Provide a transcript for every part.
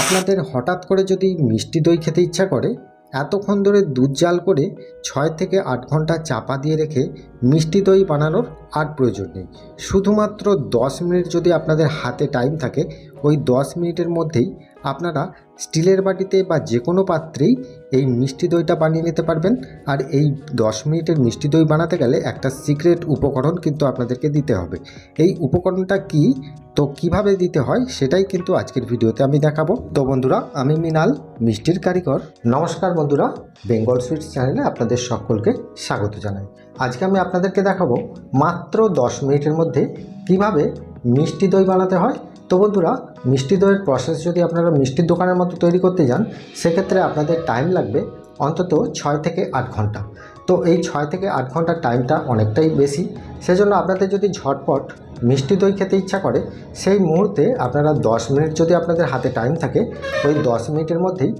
আপনাদের হঠাৎ করে যদি মিষ্টি দই খেতে ইচ্ছা করে, এতক্ষণ ধরে দুধ জাল করে ছয় থেকে আট ঘণ্টা চাপা দিয়ে রেখে মিষ্টি দই বানানোর আর প্রয়োজন নেই। শুধুমাত্র দশ মিনিট যদি আপনাদের হাতে টাইম থাকে, ওই দশ মিনিটের মধ্যেই আপনারা স্টিলের বাটিতে বা যে কোনো পাত্রেই এই মিষ্টি দইটা বানিয়ে নিতে পারবেন। আর এই দশ মিনিটের মিষ্টি দই বানাতে গেলে একটা সিক্রেট উপকরণ কিন্তু আপনাদেরকে দিতে হবে। এই উপকরণটা কি? তো কীভাবে দিতে হয় সেটাই কিন্তু আজকের ভিডিওতে আমি দেখাবো। তো বন্ধুরা, আমি মিনাল, মিষ্টির কারিগর। নমস্কার বন্ধুরা, বেঙ্গল সুইটস চ্যানেলে আপনাদের সকলকে স্বাগত জানাই। আজকে আমি আপনাদেরকে দেখাবো মাত্র দশ মিনিটের মধ্যে কীভাবে মিষ্টি দই বানাতে হয় তো বন্ধুরা, মিষ্টি দইয়ের প্রসেস যদি আপনারা মিষ্টির দোকানের মতো তৈরি করতে যান, সেক্ষেত্রে আপনাদের টাইম লাগবে অন্তত ছয় থেকে আট ঘণ্টা। তো এই ছয় থেকে আট ঘণ্টার টাইমটা অনেকটাই বেশি। সেজন্য আপনাদের যদি ঝটপট মিষ্টি দই খেতে ইচ্ছা করে, সেই মুহূর্তে আপনারা দশ মিনিট যদি আপনাদের হাতে টাইম থাকে, ওই দশ মিনিটের মধ্যেই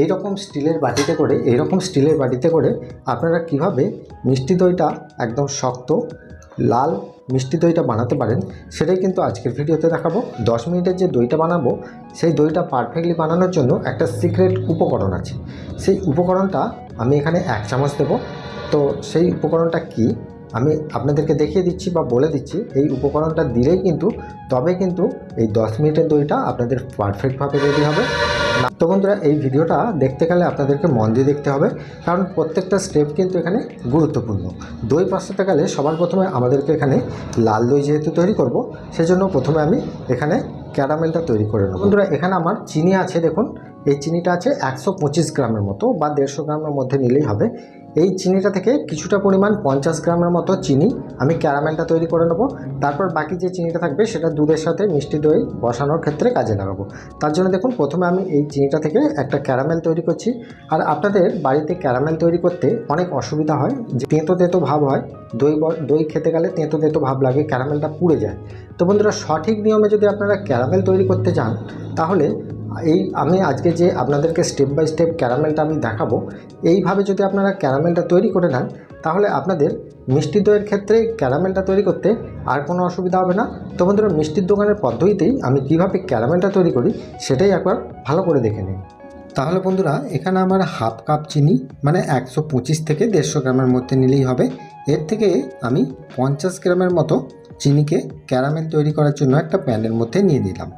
এই রকম স্টিলের বাটিতে করে এই রকম স্টিলের বাটিতে করে আপনারা কীভাবে মিষ্টি দইটা একদম শক্ত, লাল মিষ্টি দইটা বানাতে পারেন, সেটাই কিন্তু আজকের ভিডিওতে দেখাবো। দশ মিনিটের যে দইটা বানাবো, সেই দইটা পারফেক্টলি বানানোর জন্য একটা সিক্রেট উপকরণ আছে। সেই উপকরণটা আমি এখানে এক চামচ দেবো। তো সেই উপকরণটা কি? আমি আপনাদেরকে দেখিয়ে দিচ্ছি বা বলে দিচ্ছি, এই উপকরণটা দিলেই কিন্তু, তবে কিন্তু এই দশ মিনিটের দইটা আপনাদের পারফেক্টভাবে রেডি হবে। তো বন্ধুরা, এই ভিডিওটা দেখতে গেলে আপনাদেরকে মন দিয়ে দেখতে হবে, কারণ প্রত্যেকটা স্টেপ কিন্তু এখানে গুরুত্বপূর্ণ। দই পাস্তাতে গেলে সবার প্রথমে আমাদেরকে এখানে লাল দই যেহেতু তৈরি করব, সেজন্য প্রথমে আমি এখানে ক্যারামেলটা তৈরি করে নেব। বন্ধুরা, এখানে আমার চিনি আছে, দেখুন, এই চিনিটা আছে একশো পঁচিশ গ্রামের মতো বা দেড়শো গ্রামের মধ্যে নিলেই হবে। এই চিনিটা থেকে কিছুটা পরিমাণ পঞ্চাশ গ্রামের মতো চিনি আমি ক্যারামেলটা তৈরি করে নেব। তারপর বাকি যে চিনিটা থাকবে সেটা দুধের সাথে মিষ্টি দই বসানোর ক্ষেত্রে কাজে লাগাবো। তার জন্য দেখুন, প্রথমে আমি এই চিনিটা থেকে একটা ক্যারামেল তৈরি করছি। আর আপনাদের বাড়িতে ক্যারামেল তৈরি করতে অনেক অসুবিধা হয়। যে তেঁতো তেঁতো ভাব হয়, দই দই খেতে গেলে তেঁতো তেঁতো ভাব লাগে, ক্যারামেলটা পুড়ে যায়। তো বন্ধুরা, সঠিক নিয়মে যদি আপনারা ক্যারামেল তৈরি করতে চান তাহলে এই আমি আজকে যে আপনাদেরকে স্টেপ বাই স্টেপ ক্যারামেলটা আমি দেখাবো, এইভাবে যদি আপনারা ক্যারামেলটা তৈরি করে নেন, তাহলে আপনাদের মিষ্টি দইয়ের ক্ষেত্রে ক্যারামেলটা তৈরি করতে আর কোনো অসুবিধা হবে না। তো বন্ধুরা, মিষ্টির দোকানের পদ্ধতিতেই আমি কীভাবে ক্যারামেলটা তৈরি করি, সেটাই একবার ভালো করে দেখে নিই তাহলে বন্ধুরা, এখানে আমার হাফ কাপ চিনি মানে একশো পঁচিশ থেকে দেড়শো গ্রামের মধ্যে নিলেই হবে। এর থেকে আমি পঞ্চাশ গ্রামের মতো চিনিকে ক্যারামেল তৈরি করার জন্য একটা প্যানের মধ্যে নিয়ে নিলাম।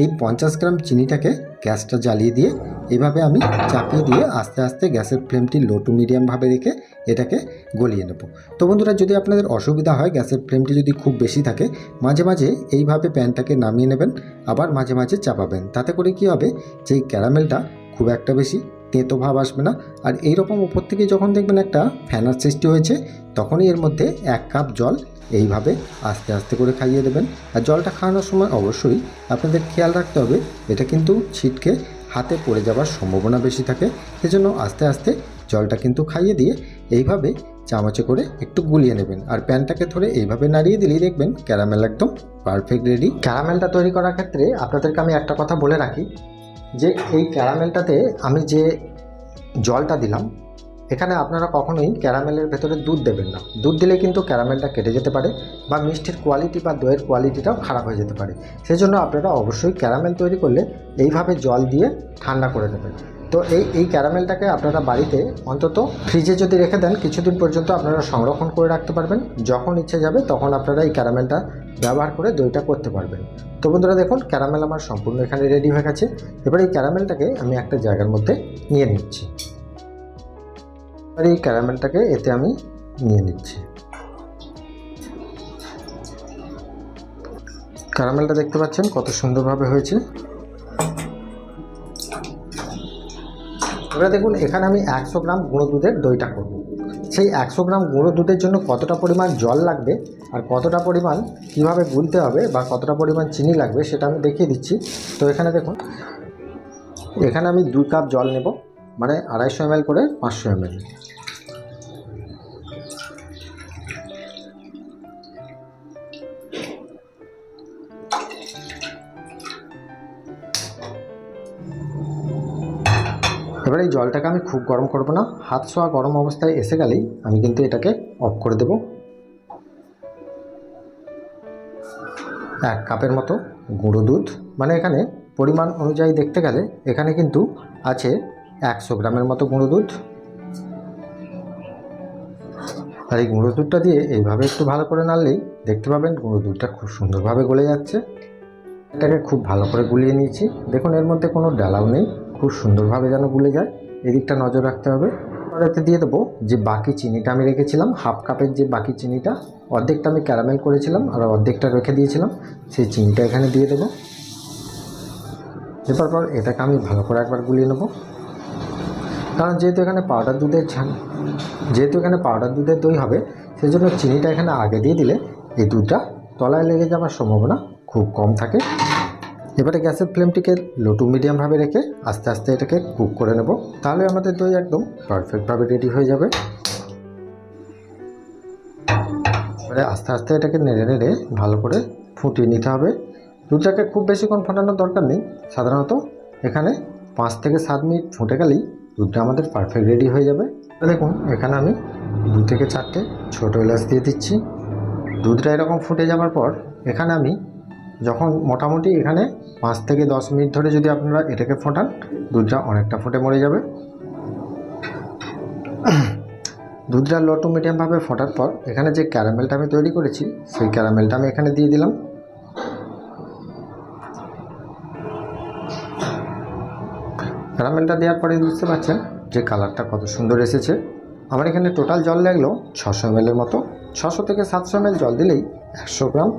এই পঞ্চাশ গ্রাম চিনিটাকে গ্যাসটা জ্বালিয়ে দিয়ে এভাবে আমি চাপিয়ে দিয়ে আস্তে আস্তে গ্যাসের ফ্লেমটি লো টু মিডিয়ামভাবে রেখে এটাকে গলিয়ে নেব। তো বন্ধুরা, যদি আপনাদের অসুবিধা হয়, গ্যাসের ফ্লেমটি যদি খুব বেশি থাকে, মাঝে মাঝে এইভাবে প্যানটাকে নামিয়ে নেবেন, আবার মাঝে মাঝে চাপাবেন। তাতে করে কি হবে যে ক্যারামেলটা খুব একটা বেশি তেঁতো ভাব আসবে না। আর এই রকম উপর থেকে যখন দেখবেন একটা ফ্যানার সৃষ্টি হয়েছে, তখনই এর মধ্যে এক কাপ জল এইভাবে আস্তে আস্তে করে খাইয়ে দেবেন। আর জলটা খাওয়ানোর সময় অবশ্যই আপনাদের খেয়াল রাখতে হবে, এটা কিন্তু ছিটকে হাতে পড়ে যাওয়ার সম্ভাবনা বেশি থাকে। সেজন্য আস্তে আস্তে জলটা কিন্তু খাইয়ে দিয়ে এইভাবে চামচে করে একটু গুলিয়ে নেবেন। আর প্যানটাকে ধরে এইভাবে নাড়িয়ে দিলেই দেখবেন ক্যারামেল একদম পারফেক্ট রেডি। ক্যারামেলটা তৈরি করার ক্ষেত্রে আপনাদেরকে আমি একটা কথা বলে রাখি যে, এই ক্যারামেলটাতে আমি যে জলটা দিলাম এখানে আপনারা কখনোই ক্যারামেলের ভেতরে দুধ দেবেন না। দুধ দিলে কিন্তু ক্যারামেলটা কেটে যেতে পারে বা মিষ্টির কোয়ালিটি বা দইয়ের কোয়ালিটিটাও খারাপ হয়ে যেতে পারে। সেই জন্য আপনারা অবশ্যই ক্যারামেল তৈরি করলে এইভাবে জল দিয়ে ঠান্ডা করে নেবেন। তো এই এই ক্যারামেলটাকে আপনারা বাড়িতে অন্তত ফ্রিজে যদি রেখে দেন, কিছুদিন পর্যন্ত আপনারা সংরক্ষণ করে রাখতে পারবেন। যখন ইচ্ছে যাবে তখন আপনারা এই ক্যারামেলটা ব্যবহার করে দইটা করতে পারবেন। তো বন্ধুরা দেখুন, ক্যারামেল আমার সম্পূর্ণ এখানে রেডি হয়ে গেছে। এবার এই ক্যারামেলটাকে আমি একটা জায়গার মধ্যে নিয়ে নিচ্ছি। এবার এই ক্যারামেলটাকে এতে আমি নিয়ে নিচ্ছি। ক্যারামেলটা দেখতে পাচ্ছেন কত সুন্দরভাবে হয়েছে। এবার দেখুন, এখানে আমি একশো গ্রাম গুঁড়ো দুধের দইটা করব। সেই একশো গ্রাম গুঁড়ো দুধের জন্য কতটা পরিমাণ জল লাগবে আর কতটা পরিমাণ কীভাবে গুলতে হবে বা কতটা পরিমাণ চিনি লাগবে সেটা আমি দেখিয়ে দিচ্ছি। তো এখানে দেখুন, এখানে আমি দুই কাপ জল নেব। মানে আড়াইশো এমএল করে পাঁচশো এমএল এবার এই জলটাকে আমি খুব গরম করব না। হাত ছোঁয়া গরম অবস্থায় এসে গেলেই আমি কিন্তু এটাকে অফ করে দেব। এক কাপের মতো গুঁড়ো দুধ। মানে এখানে পরিমাণ অনুযায়ী দেখতে গেলে এখানে কিন্তু আছে একশো গ্রামের মতো গুঁড়ো দুধ। আর এই গুঁড়ো দুধটা দিয়ে এইভাবে একটু ভালো করে নাড়লেই দেখতে পাবেন গুঁড়ো দুধটা খুব সুন্দরভাবে গলে যাচ্ছে। এটাকে খুব ভালো করে গুলিয়ে নিয়েছি। দেখুন, এর মধ্যে কোনো ডালাও নেই। খুব সুন্দরভাবে যেন গুলে যায়। এদিকটা নজর রাখতে হবে। এতে দিয়ে দেবো যে বাকি চিনিটা আমি রেখেছিলাম, হাফ কাপের যে বাকি চিনিটা, অর্ধেকটা আমি ক্যারামেল করেছিলাম আর অর্ধেকটা রেখে দিয়েছিলাম। সেই চিনিটা এখানে দিয়ে দেবো। এরপর পর এটাকে আমি ভালো করে একবার গুলিয়ে নেব। কারণ যেহেতু এখানে পাউডার দুধের ঝাল, যেহেতু এখানে পাউডার দুধের দই হবে সেই জন্য চিনিটা এখানে আগে দিয়ে দিলে এই দুধটা তলায় লেগে যাওয়ার সম্ভাবনা খুব কম থাকে। এবারে গ্যাসের ফ্লেমটিকে লো টু মিডিয়ামভাবে রেখে আস্তে আস্তে এটাকে কুক করে নেব, তাহলে আমাদের দই একদম পারফেক্টভাবে রেডি হয়ে যাবে। এবারে আস্তে আস্তে এটাকে নেড়ে নেড়ে ভালো করে ফুটিয়ে নিতে হবে। দুধটাকে খুব বেশিক্ষণ ফোটানোর দরকার নেই, সাধারণত এখানে পাঁচ থেকে সাত মিনিট ফুটে গেলেই দুধটা আমাদের পারফেক্ট রেডি হয়ে যাবে। দেখুন, এখানে আমি দু থেকে চারটে ছোটো এলাচ দিয়ে দিচ্ছি। দুধটা এরকম ফুটে যাওয়ার পর, এখানে আমি যখন মোটামুটি এখানে পাঁচ থেকে দশ মিনিট ধরে যদি আপনারা এটাকে ফোটান, দুধটা অনেকটা ফুটে মরে যাবে। দুধটা লো টু মিডিয়ামভাবে ফোটার পর, এখানে যে ক্যারামেলটা আমি তৈরি করেছি, সেই ক্যারামেলটা আমি এখানে দিয়ে দিলাম। ক্যারামেলটা দেওয়ার পরে বুঝতে পারছেন যে কালারটা কত সুন্দর এসেছে। আমার এখানে টোটাল জল লাগল ছশো এমএলের মতো। ছশো থেকে সাতশো এমএল জল দিলেই একশো গ্রাম।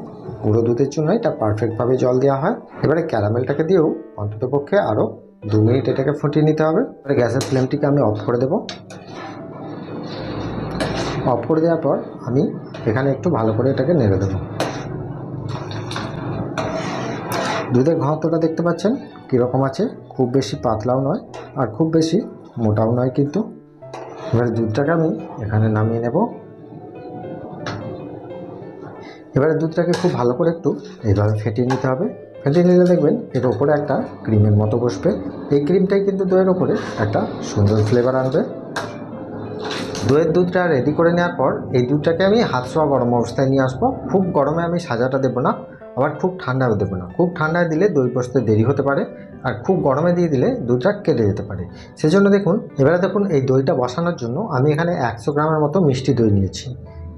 গুঁড়ো দুধের জন্য এটা পারফেক্টভাবে জল দেওয়া হয়। এবারে ক্যারামেলটাকে দিয়েও অন্ততপক্ষে আরও দু মিনিট এটাকে ফুটিয়ে নিতে হবে। এবারে গ্যাসের ফ্লেমটিকে আমি অফ করে দেবো। অফ করে দেওয়ার পর আমি এখানে একটু ভালো করে এটাকে নেড়ে দেবো। দুধের ঘনত্বটা দেখতে পাচ্ছেন? কীরকম আছে? খুব বেশি পাতলাও নয় আর খুব বেশি মোটাও নয় কিন্তু। এবার দুধটাকে আমি এখানে নামিয়ে নেব। এবারে দুধটাকে খুব ভালো করে একটু এইভাবে ফেটিয়ে নিতে হবে। ফেটিয়ে নিলে দেখবেন এর ওপরে একটা ক্রিমের মতো বসবে। এই ক্রিমটাই কিন্তু দইয়ের ওপরে একটা সুন্দর ফ্লেভার আনবে। দইয়ের দুধটা রেডি করে নেওয়ার পর এই দুধটাকে আমি হাত ছোঁয়া গরম অবস্থায় নিয়ে আসব। খুব গরমে আমি সাজাটা দেবো না। আবার খুব ঠান্ডাও দেবো না। খুব ঠান্ডায় দিলে দই বসতে দেরি হতে পারে আর খুব গরমে দিয়ে দিলে দুধটা কেটে যেতে পারে। সেজন্য দেখুন, এবারে দেখুন এই দইটা বসানোর জন্য আমি এখানে একশো গ্রামের মতো মিষ্টি দই নিয়েছি।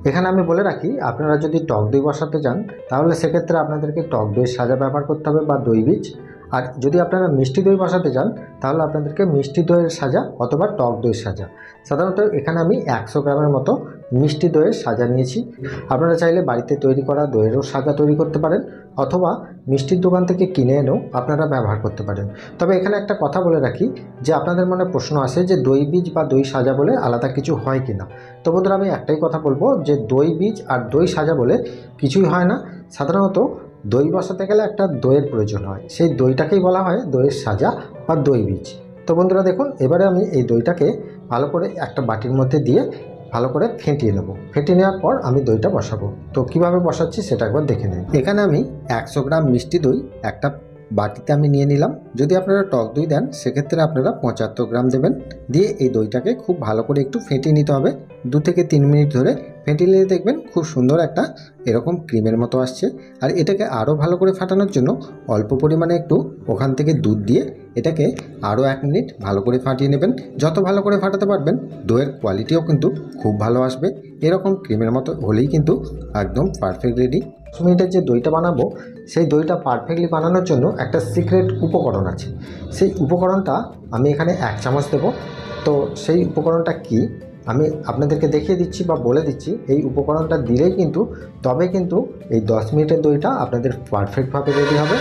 এখানে আমি বলে রাখি, আপনারা যদি টক দই বসাতে চান, তাহলে সেক্ষেত্রে আপনাদেরকে টক দই সাজা ব্যবহার করতে হবে বা দই বীজ। আর যদি আপনারা মিষ্টি দই বসাতে চান তাহলে আপনাদেরকে মিষ্টি দইয়ের সাজা অথবা টক দইয়ের সাজা। সাধারণত এখানে আমি একশো গ্রামের মতো মিষ্টি দইয়ের সাজা নিয়েছি। আপনারা চাইলে বাড়িতে তৈরি করা দইয়েরও সাজা তৈরি করতে পারেন, অথবা মিষ্টির দোকান থেকে কিনে এনেও আপনারা ব্যবহার করতে পারেন। তবে এখানে একটা কথা বলে রাখি, যে আপনাদের মনে প্রশ্ন আসে যে দই বীজ বা দই সাজা বলে আলাদা কিছু হয় কি না তো বন্ধুরা, আমি একটাই কথা বলব যে দই বীজ আর দই সাজা বলে কিছুই হয় না। সাধারণত দই বসাতে গেলে একটা দইয়ের প্রয়োজন হয়। সেই দইটাকেই বলা হয় দইয়ের সাজা বা দই বীজ। তো বন্ধুরা দেখুন, এবারে আমি এই দইটাকে ভালো করে একটা বাটির মধ্যে দিয়ে ভালো করে ফেটিয়ে নেব। ফেটিয়ে নেওয়ার পর আমি দইটা বসাবো। তো কীভাবে বসাচ্ছি সেটা একবার দেখে নিন। এখানে আমি একশো গ্রাম মিষ্টি দই, একটা বাটিতে আমি নিয়ে নিলাম। যদি আপনারা টক দই দেন, সেক্ষেত্রে আপনারা পঁচাত্তর গ্রাম দেবেন। দিয়ে এই দইটাকে খুব ভালো করে একটু ফেটিয়ে নিতে হবে। দু থেকে তিন মিনিট ধরে ফেটিয়ে নিয়ে দেখবেন খুব সুন্দর একটা এরকম ক্রিমের মতো আসছে। আর এটাকে আরও ভালো করে ফাটানোর জন্য অল্প পরিমাণে একটু ওখান থেকে দুধ দিয়ে এটাকে আরও এক মিনিট ভালো করে ফাটিয়ে নেবেন। যত ভালো করে ফাটাতে পারবেন, দইয়ের কোয়ালিটিও কিন্তু খুব ভালো আসবে। এরকম ক্রিমের মতো হলেই কিন্তু একদম পারফেক্ট রেডি। দশ মিনিটের যে দইটা বানাবো সেই দইটা পারফেক্টলি বানানোর জন্য একটা সিক্রেট উপকরণ আছে। সেই উপকরণটা আমি এখানে এক চামচ দেবো। তো সেই উপকরণটা কি? আমি আপনাদেরকে দেখিয়ে দিচ্ছি বা বলে দিচ্ছি, এই উপকরণটা দিলেই কিন্তু, তবে কিন্তু এই দশ মিনিটের দইটা আপনাদের পারফেক্টভাবে রেডি হবে।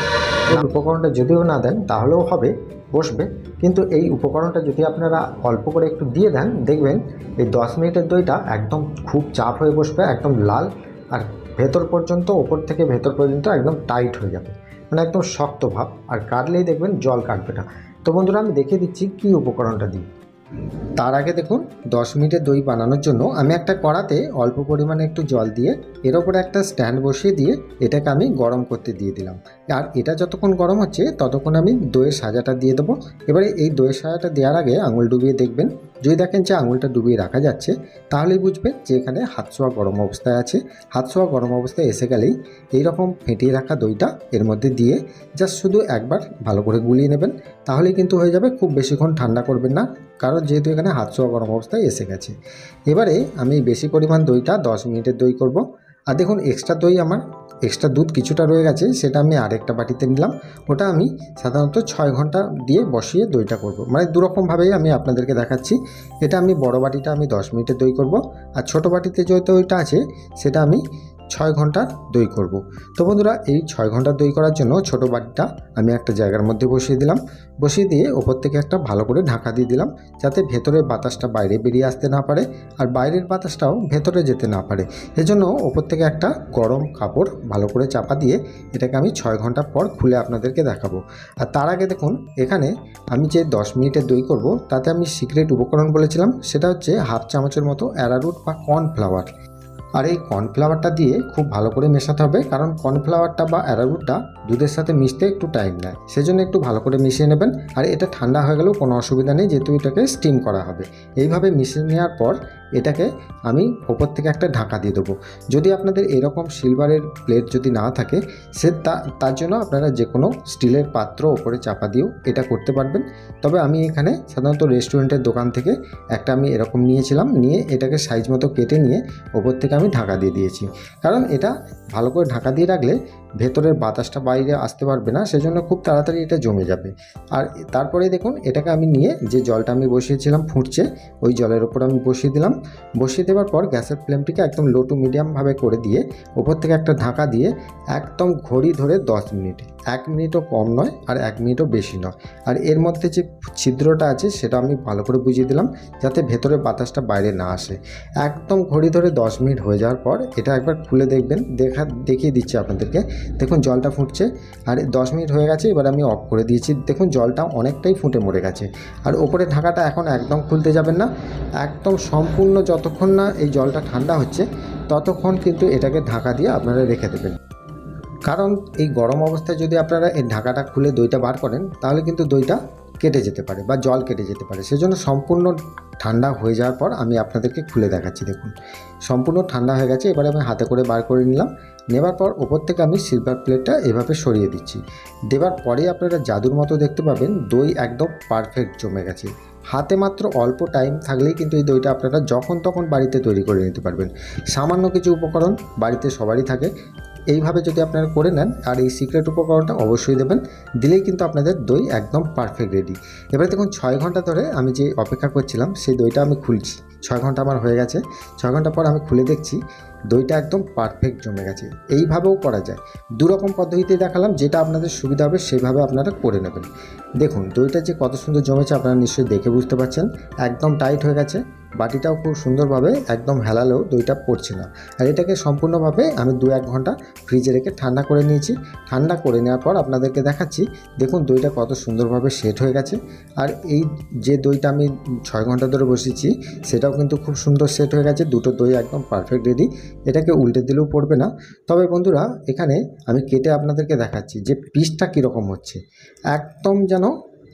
এই উপকরণটা যদিও না দেন, তাহলেও হবে, বসবে। কিন্তু এই উপকরণটা যদি আপনারা অল্প করে একটু দিয়ে দেন, দেখবেন এই দশ মিনিটের দইটা একদম খুব চাপ হয়ে বসবে, একদম লাল আর ভেতর পর্যন্ত, ওপর থেকে ভেতর পর্যন্ত একদম টাইট হয়ে যাবে। মানে একদম শক্ত ভাব। আর কাটলেই দেখবেন জল কাটবে না। তো বন্ধুরা, আমি দেখিয়ে দিচ্ছি কী উপকরণটা দিই। তার আগে দেখুন, দশ মিনিটের দই বানানোর জন্য আমি একটা কড়াতে অল্প পরিমাণে একটু জল দিয়ে এর ওপরে একটা স্ট্যান্ড বসিয়ে দিয়ে এটাকে আমি গরম করতে দিয়ে দিলাম। আর এটা যতক্ষণ গরম হচ্ছে, ততক্ষণ আমি দইয়ের সাজাটা দিয়ে দেবো। এবারে এই দইয়ের সাজাটা দেওয়ার আগে আঙুল ডুবিয়ে দেখবেন। যদি দেখেন যে আঙুলটা ডুবিয়ে রাখা যাচ্ছে, তাহলেই বুঝবেন যে এখানে হাত ছোঁয়া গরম অবস্থায় আছে। হাত ছোঁয়া গরম অবস্থায় এসে গেলেই এইরকম ফেটিয়ে রাখা দইটা এর মধ্যে দিয়ে জাস্ট শুধু একবার ভালো করে গুলিয়ে নেবেন। তাহলেই কিন্তু হয়ে যাবে, খুব বেশিক্ষণ ঠান্ডা করবেন না। কারণ যেহেতু এখানে হাত ছোঁয়া গরম অবস্থায় এসে গেছে। এবারে আমি বেশি পরিমাণ দইটা দশ মিনিটের দই করব। আর দেখুন এক্সট্রা দই আমার এক্সট্রা দুধ কিছুটা রয়ে গেছে, সেটা আমি আরেকটা বাটিতে নিলাম। ওটা আমি সাধারণত ছয় ঘণ্টা দিয়ে বসিয়ে দইটা করব। মানে দুরকমভাবেই আমি আপনাদেরকে দেখাচ্ছি। এটা আমি বড় বাটিটা আমি দশ মিনিটের দই করব। আর ছোট বাটিতে যে দইটা আছে, সেটা আমি ছয় ঘণ্টার দই করব। তো বন্ধুরা, এই ছয় ঘণ্টার দই করার জন্য ছোট বাটিটা আমি একটা জায়গার মধ্যে বসিয়ে দিলাম। বসিয়ে দিয়ে ওপর থেকে একটা ভালো করে ঢাকা দিয়ে দিলাম, যাতে ভেতরের বাতাসটা বাইরে বেরিয়ে আসতে না পারে আর বাইরের বাতাসটাও ভেতরে যেতে না পারে। এজন্য ওপর থেকে একটা গরম কাপড় ভালো করে চাপা দিয়ে এটাকে আমি ছয় ঘণ্টা পর খুলে আপনাদেরকে দেখাবো। আর তার আগে দেখুন, এখানে আমি যে দশ মিনিটের দই করব, তাতে আমি সিক্রেট উপকরণ বলেছিলাম, সেটা হচ্ছে হাফ চামচের মতো অ্যারারুট বা কর্নফ্লাওয়ার। আর এই কর্নফ্লাওয়ারটা দিয়ে খুব ভালো করে মেশাতে হবে, কারণ কর্নফ্লাওয়ারটা বা অ্যারারুটটা দুধের সাথে মিশতে একটু টাইম নেয়। সেজন্য একটু ভালো করে মিশিয়ে নেবেন। আর এটা ঠান্ডা হয়ে গেলেও কোনো অসুবিধা নেই, যেহেতু এটাকে স্টিম করা হবে। এইভাবে মিশিয়ে নেওয়ার পর এটাকে আমি ওপর থেকে একটা ঢাকা দিয়ে দেবো। যদি আপনাদের এরকম সিলভারের প্লেট যদি না থাকে, সে তার জন্য আপনারা যে কোনো স্টিলের পাত্র ওপরে চাপা দিয়েও এটা করতে পারবেন। তবে আমি এখানে সাধারণত রেস্টুরেন্টের দোকান থেকে একটা আমি এরকম নিয়েছিলাম, নিয়ে এটাকে সাইজ মতো কেটে নিয়ে ওপর থেকে আমি ঢাকা দিয়ে দিয়েছি। কারণ এটা ভালো করে ঢাকা দিয়ে রাখলে ভেতরের বাতাসটা বাইরে আসতে পারবে না, সেজন্য খুব তাড়াতাড়ি এটা জমে যাবে। আর তারপরে দেখুন, এটাকে আমি নিয়ে যে জলটা আমি বসিয়েছিলাম ফুটছে, ওই জলের ওপর আমি বসিয়ে দিলাম। বসিয়ে দেওয়ার পর গ্যাসের ফ্লেমটিকে একদম লো টু মিডিয়ামভাবে করে দিয়ে, ওপর থেকে একটা ঢাকা দিয়ে একদম ঘড়ি ধরে দশ মিনিট এক মিনিটও কম নয় আর এক মিনিটও বেশি নয়। আর এর মধ্যে যে ছিদ্রটা আছে, সেটা আমি ভালো করে বুঝিয়ে দিলাম যাতে ভেতরে বাতাসটা বাইরে না আসে। একদম ঘড়ি ধরে দশ মিনিট হয়ে যাওয়ার পর এটা একবার খুলে দেখবেন। দেখা, দেখিয়ে দিচ্ছি আপনাদেরকে। দেখুন জলটা ফুটছে আর দশ মিনিট হয়ে গেছে, এবার আমি অফ করে দিয়েছি। দেখুন জলটা অনেকটাই ফুটে মরে গেছে। আর ওপরে ঢাকাটা এখন একদম খুলতে যাবেন না। একদম সম্পূর্ণ যতক্ষণ না এই জলটা ঠান্ডা হচ্ছে, ততক্ষণ কিন্তু এটাকে ঢাকা দিয়ে আপনারা রেখে দেবেন। কারণ এই গরম অবস্থায় যদি আপনারা এই ঢাকাটা খুলে দইটা বার করেন, তাহলে কিন্তু দইটা কেটে যেতে পারে বা জল কেটে যেতে পারে। সেজন্য সম্পূর্ণ ঠান্ডা হয়ে যাওয়ার পর আমি আপনাদেরকে খুলে দেখাচ্ছি, দেখুন। সম্পূর্ণ ঠান্ডা হয়ে গেছে, এবারে আমি হাতে করে বার করে নিলাম। নেবার পর ওপর থেকে আমি সিলভার প্লেটটা এভাবে সরিয়ে দিচ্ছি। দেবার পরে আপনারা জাদুর মতো দেখতে পাবেন, দই একদম পারফেক্ট জমে গেছে। হাতে মাত্র অল্প টাইম থাকলেই কিন্তু এই দইটা আপনারা যখন তখন বাড়িতে তৈরি করে নিতে পারবেন। সামান্য কিছু উপকরণ বাড়িতে সবারই থাকে। এইভাবে যদি আপনারা করে নেন, আর এই সিক্রেট উপকরণটা অবশ্যই দেবেন। দিলেই কিন্তু আপনাদের দই একদম পারফেক্ট রেডি এবারে দেখুন, ছয় ঘণ্টা ধরে আমি যে অপেক্ষা করছিলাম, সেই দইটা আমি খুলছি। ছয় ঘণ্টা আমার হয়ে গেছে। ছয় ঘণ্টা পর আমি খুলে দেখছি, দইটা একদম পারফেক্ট জমে গেছে। এইভাবেও করা যায়। দুরকম পদ্ধতিতে দেখালাম, যেটা আপনাদের সুবিধা হবে, সেভাবে আপনারা করে নেবেন। দেখুন, দইটা যে কত সুন্দর জমেছে, আপনারা নিশ্চয়ই দেখে বুঝতে পারছেন। একদম টাইট হয়ে গেছে। বাটিটাও খুব সুন্দরভাবে একদম হেলালেও দইটা পড়ছে না। আর এটাকে সম্পূর্ণভাবে আমি দু এক ঘণ্টা ফ্রিজে রেখে ঠান্ডা করে নিয়েছি। ঠান্ডা করে নেওয়ার পর আপনাদেরকে দেখাচ্ছি, দেখুন দইটা কত সুন্দরভাবে সেট হয়ে গেছে। আর এই যে দইটা আমি ছয় ঘণ্টা ধরে বসেছি, সেটাও কিন্তু খুব সুন্দর সেট হয়ে গেছে। দুটো দই একদম পারফেক্ট রেডি এটাকে উল্টে দিলেও পড়বে না। তবে বন্ধুরা, এখানে আমি কেটে আপনাদেরকে দেখাচ্ছি যে পিসটা কীরকম হচ্ছে। একদম যেন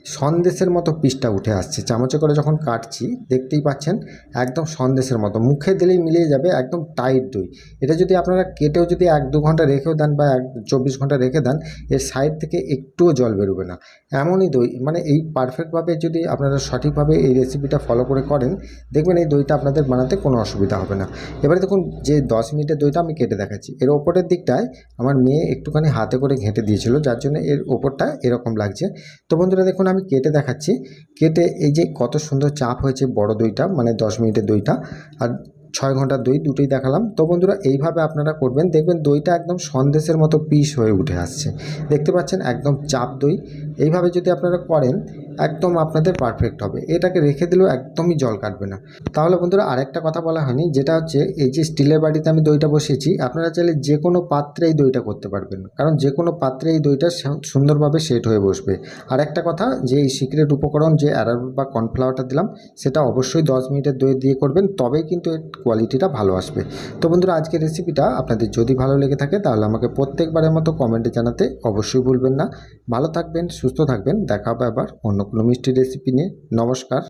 সন্দেশের মতো পিসটা উঠে আসছে। চামচে করে যখন কাটছি, দেখতেই পাচ্ছেন, একদম সন্দেশের মতো। মুখে দিলেই মিলিয়ে যাবে একদম টাইট দই। এটা যদি আপনারা কেটেও যদি এক দু ঘণ্টা রেখেও দেন বা এক চব্বিশ ঘণ্টা রেখে দেন, এর সাইড থেকে একটুও জল বেরোবে না। এমনই দই মানে এই পারফেক্টভাবে যদি আপনারা সঠিকভাবে এই রেসিপিটা ফলো করে করেন, দেখবেন এই দইটা আপনাদের বানাতে কোনো অসুবিধা হবে না। এবারে দেখুন, যে দশ মিনিটের দইটা আমি কেটে দেখাচ্ছি। এর ওপরের দিকটায় আমার মেয়ে একটুখানি হাতে করে ঘেঁটে দিয়েছিল, যার জন্য এর ওপরটা এরকম লাগছে। তো বন্ধুরা দেখুন আমি কেটে দেখাচ্ছি। কেটে এই যে কত সুন্দর চাপ হয়েছে বড় দইটা মানে দশ মিনিটের দইটা, আর ছয় ঘণ্টার দই দুটোই দেখালাম। তো বন্ধুরা, এইভাবে আপনারা করবেন। দেখবেন দইটা একদম সন্দেশের মতো পিস হয়ে উঠে আসছে। দেখতে পাচ্ছেন, একদম চাপ দই। এইভাবে যদি আপনারা করেন, একদম আপনাদের পারফেক্ট হবে। এটাকে রেখে দিলেও একদমই জল কাটবে না। তাহলে বন্ধুরা, আরেকটা কথা বলা হয়নি, যেটা হচ্ছে এই যে স্টিলের বাড়িতে আমি দইটা বসিয়েছি, আপনারা চাইলে যে কোনো পাত্রে এই দইটা করতে পারবেন। কারণ যে কোনো পাত্রে এই দইটা সুন্দরভাবে সেট হয়ে বসবে। আর একটা কথা, যে এই সিক্রেট উপকরণ যে অ্যারারুট বা কর্নফ্লাওয়ারটা দিলাম, সেটা অবশ্যই দশ মিনিটের দই দিয়ে করবেন, তবেই কিন্তু এর কোয়ালিটিটা ভালো আসবে। তো বন্ধুরা, আজকের রেসিপিটা আপনাদের যদি ভালো লেগে থাকে, তাহলে আমাকে প্রত্যেকবারের মতো কমেন্টে জানাতে অবশ্যই ভুলবেন না। ভালো থাকবেন সুস্থ থাকবেন। দেখা হবে আবার অন্য কোনো মিষ্টি রেসিপি নিয়ে। নমস্কার।